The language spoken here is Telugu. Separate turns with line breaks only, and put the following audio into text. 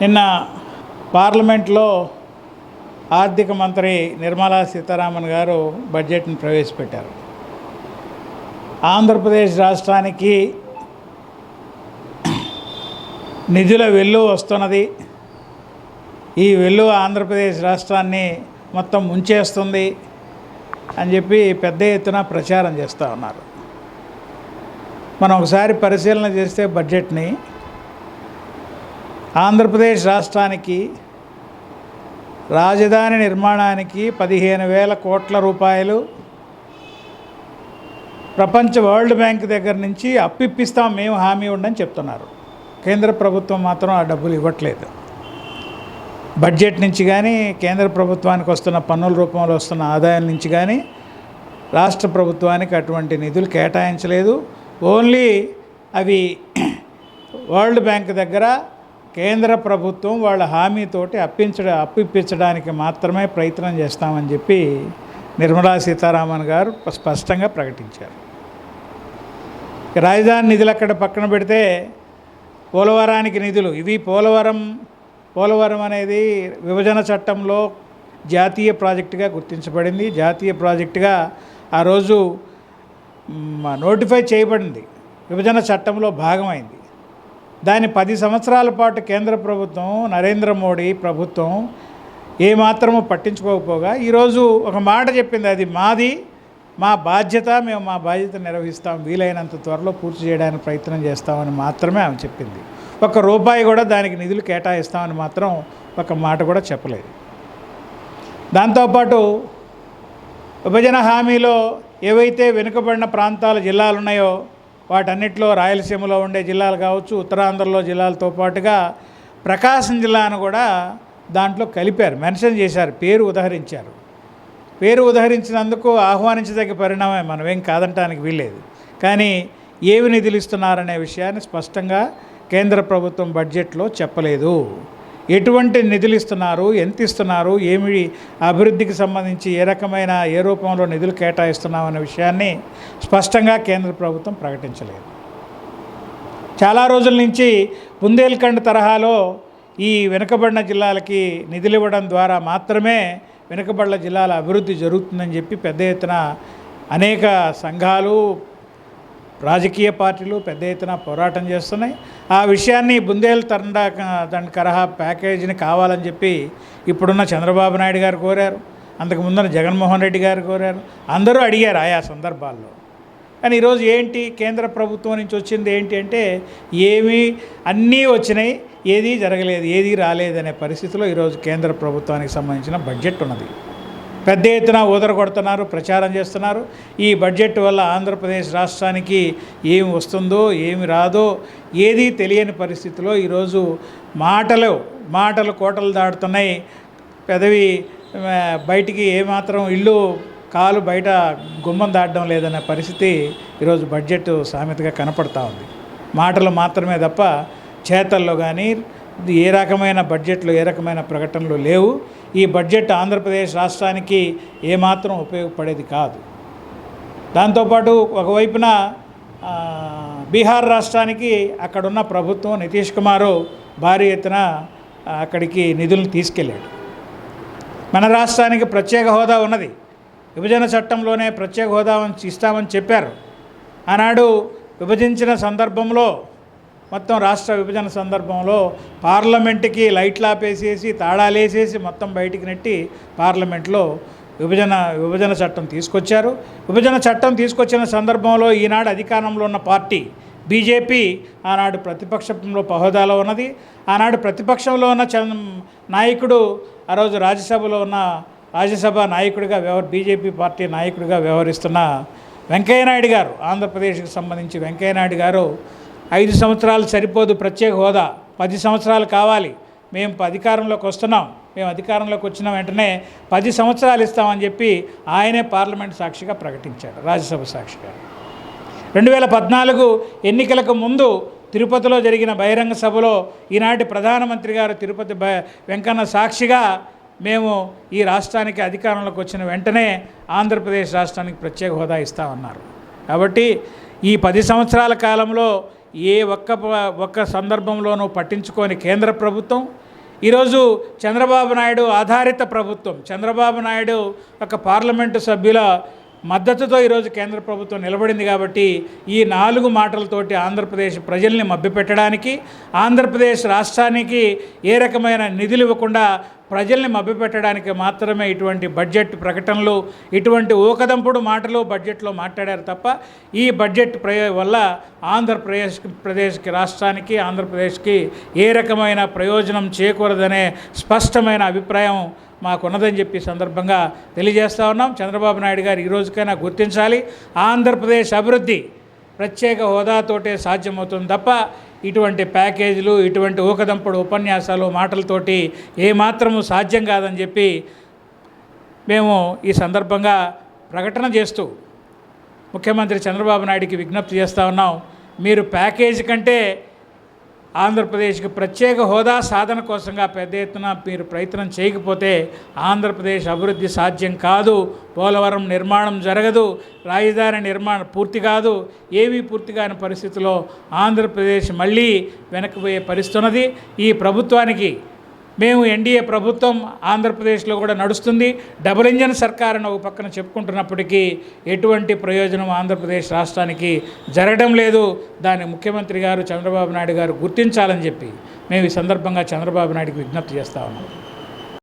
నిన్న పార్లమెంట్లో ఆర్థిక మంత్రి నిర్మలా సీతారామన్ గారు బడ్జెట్ని ప్రవేశపెట్టారు. ఆంధ్రప్రదేశ్ రాష్ట్రానికి నిధుల వెల్లు వస్తున్నది. ఈ వెల్లు ఆంధ్రప్రదేశ్ రాష్ట్రాన్ని మొత్తం ముంచేస్తుంది అని చెప్పి పెద్ద ఎత్తున ప్రచారం చేస్తూ ఉన్నారు. మనం ఒకసారి పరిశీలన చేస్తే బడ్జెట్ని ఆంధ్రప్రదేశ్ రాష్ట్రానికి రాజధాని నిర్మాణానికి పదిహేను వేల కోట్ల రూపాయలు ప్రపంచ వరల్డ్ బ్యాంక్ దగ్గర నుంచి అప్పిప్పిస్తాం మేము హామీ ఉండని చెప్తున్నారు. కేంద్ర ప్రభుత్వం మాత్రం ఆ డబ్బులు ఇవ్వట్లేదు. బడ్జెట్ నుంచి కానీ కేంద్ర ప్రభుత్వానికి వస్తున్న పన్నుల రూపంలో వస్తున్న ఆదాయం నుంచి కానీ రాష్ట్ర ప్రభుత్వానికి అటువంటి నిధులు కేటాయించలేదు. ఓన్లీ అవి వరల్డ్ బ్యాంక్ దగ్గర కేంద్ర ప్రభుత్వం వాళ్ళ హామీతోటి అప్పించడం అప్పిప్పించడానికి మాత్రమే ప్రయత్నం చేస్తామని చెప్పి నిర్మలా సీతారామన్ గారు స్పష్టంగా ప్రకటించారు. రాజధాని నిధులు అక్కడ పక్కన పెడితే పోలవరానికి నిధులు. ఇవి పోలవరం పోలవరం అనేది విభజన చట్టంలో జాతీయ ప్రాజెక్టుగా గుర్తించబడింది. జాతీయ ప్రాజెక్టుగా ఆ రోజు నోటిఫై చేయబడింది. విభజన చట్టంలో భాగమైంది. దాని పది సంవత్సరాల పాటు కేంద్ర ప్రభుత్వం నరేంద్ర మోడీ ప్రభుత్వం ఏమాత్రము పట్టించుకోకపోగా ఈరోజు ఒక మాట చెప్పింది. అది మాది మా బాధ్యత మేము మా బాధ్యత నిర్వహిస్తాం. వీలైనంత త్వరలో పూర్తి చేయడానికి ప్రయత్నం చేస్తామని మాత్రమే ఆమె చెప్పింది. ఒక రూపాయి కూడా దానికి నిధులు కేటాయిస్తామని మాత్రం ఒక మాట కూడా చెప్పలేదు. దాంతోపాటు విభజన హామీలో ఏవైతే వెనుకబడిన ప్రాంతాల జిల్లాలు ఉన్నాయో వాటన్నిటిలో రాయలసీమలో ఉండే జిల్లాలు కావచ్చు ఉత్తరాంధ్రలో జిల్లాలతో పాటుగా ప్రకాశం జిల్లాను కూడా దాంట్లో కలిపారు మెన్షన్ చేశారు పేరు ఉదహరించారు. పేరు ఉదహరించినందుకు ఆహ్వానించదగ్గ పరిణామం మనమేం కాదంటానికి వీల్లేదు. కానీ ఏవి నిధులు ఇస్తున్నారనే విషయాన్ని స్పష్టంగా కేంద్ర ప్రభుత్వం బడ్జెట్లో చెప్పలేదు. ఎటువంటి నిధులు ఇస్తున్నారు ఎంత ఇస్తున్నారు ఏమి అభివృద్ధికి సంబంధించి ఏ రకమైన ఏ రూపంలో నిధులు కేటాయిస్తున్నాం అనే విషయాన్ని స్పష్టంగా కేంద్ర ప్రభుత్వం ప్రకటించలేదు. చాలా రోజుల నుంచి బుందేల్ఖండ్ తరహాలో ఈ వెనుకబడిన జిల్లాలకి నిధులు ఇవ్వడం ద్వారా మాత్రమే వెనుకబడిన జిల్లాల అభివృద్ధి జరుగుతుందని చెప్పి పెద్ద ఎత్తున అనేక సంఘాలు రాజకీయ పార్టీలు పెద్ద ఎత్తున పోరాటం చేస్తున్నాయి. ఆ విషయాన్ని బుందేల్ తండా దాని కరహా ప్యాకేజీని కావాలని చెప్పి ఇప్పుడున్న చంద్రబాబు నాయుడు గారు కోరారు. అంతకు ముందున్న జగన్మోహన్ రెడ్డి గారు కోరారు. అందరూ అడిగారు ఆయా సందర్భాల్లో. కానీ ఈరోజు ఏంటి? కేంద్ర ప్రభుత్వం నుంచి వచ్చింది ఏంటి అంటే ఏమీ అన్నీ వచ్చినాయి. ఏదీ జరగలేదు ఏదీ రాలేదనే పరిస్థితిలో ఈరోజు కేంద్ర ప్రభుత్వానికి సంబంధించిన బడ్జెట్ ఉన్నది. పెద్ద ఎత్తున ఉదర కొడుతున్నారు ప్రచారం చేస్తున్నారు. ఈ బడ్జెట్ వల్ల ఆంధ్రప్రదేశ్ రాష్ట్రానికి ఏమి వస్తుందో ఏమి రాదో ఏదీ తెలియని పరిస్థితిలో ఈరోజు మాటలు మాటలు కోటలు దాటుతున్నాయి. పెదవి బయటికి ఏమాత్రం ఇల్లు కాలు బయట గుమ్మం దాటడం లేదనే పరిస్థితి ఈరోజు బడ్జెట్ సామెతగా కనపడతా ఉంది. మాటలు మాత్రమే తప్ప చేతల్లో కానీ ఏ రకమైన బడ్జెట్లు ఏ రకమైన ప్రకటనలు లేవు. ఈ బడ్జెట్ ఆంధ్రప్రదేశ్ రాష్ట్రానికి ఏమాత్రం ఉపయోగపడేది కాదు. దాంతోపాటు ఒకవైపున బీహార్ రాష్ట్రానికి అక్కడున్న ప్రభుత్వం నితీష్ కుమారు భారీ ఎత్తున అక్కడికి నిధులను తీసుకెళ్ళాడు. మన రాష్ట్రానికి ప్రత్యేక హోదా ఉన్నది. విభజన చట్టంలోనే ప్రత్యేక హోదా ఇస్తామని చెప్పారు. ఆనాడు విభజించిన సందర్భంలో మొత్తం రాష్ట్ర విభజన సందర్భంలో పార్లమెంట్కి లైట్లు ఆపేసేసి తాళాలేసేసి మొత్తం బయటికి నెట్టి పార్లమెంట్లో విభజన విభజన చట్టం తీసుకొచ్చారు. విభజన చట్టం తీసుకొచ్చిన సందర్భంలో ఈనాడు అధికారంలో ఉన్న పార్టీ బీజేపీ ఆనాడు ప్రతిపక్షంలో పహోదాలో ఉన్నది. ఆనాడు ప్రతిపక్షంలో ఉన్న నాయకుడు ఆ రోజు రాజ్యసభలో ఉన్న రాజ్యసభ నాయకుడిగా వ్యవహ బీజేపీ పార్టీ నాయకుడిగా వ్యవహరిస్తున్న వెంకయ్యనాయుడు గారు ఆంధ్రప్రదేశ్కి సంబంధించి వెంకయ్యనాయుడు గారు ఐదు సంవత్సరాలు సరిపోదు ప్రత్యేక హోదా. పది సంవత్సరాలు కావాలి. మేము అధికారంలోకి వస్తున్నాం. మేము అధికారంలోకి వచ్చిన వెంటనే పది సంవత్సరాలు ఇస్తామని చెప్పి ఆయనే పార్లమెంట్ సాక్షిగా ప్రకటించాడు. రాజ్యసభ సాక్షిగా. రెండు వేల పద్నాలుగు ఎన్నికలకు ముందు తిరుపతిలో జరిగిన బహిరంగ సభలో ఈనాటి ప్రధానమంత్రి గారు తిరుపతి బ వెంకన్న సాక్షిగా మేము ఈ రాష్ట్రానికి అధికారంలోకి వచ్చిన వెంటనే ఆంధ్రప్రదేశ్ రాష్ట్రానికి ప్రత్యేక హోదా ఇస్తామన్నారు. కాబట్టి ఈ పది సంవత్సరాల కాలంలో ఏ ఒక్క ప- ఒక్క సందర్భంలోనూ పట్టించుకొని కేంద్ర ప్రభుత్వం ఈరోజు చంద్రబాబు నాయుడు ఆధారిత ప్రభుత్వం. చంద్రబాబు నాయుడు ఒక పార్లమెంటు సభ్యుల మద్దతుతో ఈరోజు కేంద్ర ప్రభుత్వం నిలబడింది కాబట్టి ఈ నాలుగు మాటలతోటి ఆంధ్రప్రదేశ్ ప్రజల్ని మభ్యపెట్టడానికి ఆంధ్రప్రదేశ్ రాష్ట్రానికి ఏ రకమైన నిధులు ఇవ్వకుండా ప్రజల్ని మభ్యపెట్టడానికి మాత్రమే ఇటువంటి బడ్జెట్ ప్రకటనలు ఇటువంటి ఊకదంపుడు మాటలు బడ్జెట్లో మాట్లాడారు తప్ప ఈ బడ్జెట్ ప్రయో వల్ల ఆంధ్రప్రదేశ్ ప్రదేశ్కి రాష్ట్రానికి ఆంధ్రప్రదేశ్కి ఏ రకమైన ప్రయోజనం చేకూరదనే స్పష్టమైన అభిప్రాయం మాకున్నదని చెప్పి సందర్భంగా తెలియజేస్తూ ఉన్నాం. చంద్రబాబు నాయుడు గారు ఈ రోజుకైనా గుర్తించాలి. ఆంధ్రప్రదేశ్ అభివృద్ధి ప్రత్యేక హోదాతోటే సాధ్యమవుతుంది తప్ప ఇటువంటి ప్యాకేజీలు ఇటువంటి ఊకదంపుడు ఉపన్యాసాలు మాటలతోటి ఏమాత్రము సాధ్యం కాదని చెప్పి మేము ఈ సందర్భంగా ప్రకటన చేస్తూ ముఖ్యమంత్రి చంద్రబాబు నాయుడికి విజ్ఞప్తి చేస్తూ ఉన్నాం. మీరు ప్యాకేజీ కంటే ఆంధ్రప్రదేశ్కి ప్రత్యేక హోదా సాధన కోసంగా పెద్ద ఎత్తున మీరు ప్రయత్నం చేయకపోతే ఆంధ్రప్రదేశ్ అభివృద్ధి సాధ్యం కాదు. పోలవరం నిర్మాణం జరగదు. రాజధాని నిర్మాణం పూర్తి కాదు. ఏమీ పూర్తి కాని పరిస్థితిలో ఆంధ్రప్రదేశ్ మళ్ళీ వెనక్కిపోయే పరిస్థితున్నది ఈ ప్రభుత్వానికి మేము ఎన్డీఏ ప్రభుత్వం ఆంధ్రప్రదేశ్లో కూడా నడుస్తుంది. డబుల్ ఇంజన్ సర్కార్ అని ఒక పక్కన చెప్పుకుంటున్నప్పటికీ ఎటువంటి ప్రయోజనం ఆంధ్రప్రదేశ్ రాష్ట్రానికి జరగడం లేదు. దాన్ని ముఖ్యమంత్రి గారు చంద్రబాబు నాయుడు గారు గుర్తించాలని చెప్పి మేము ఈ సందర్భంగా చంద్రబాబు నాయుడికి విజ్ఞప్తి చేస్తా ఉన్నాం.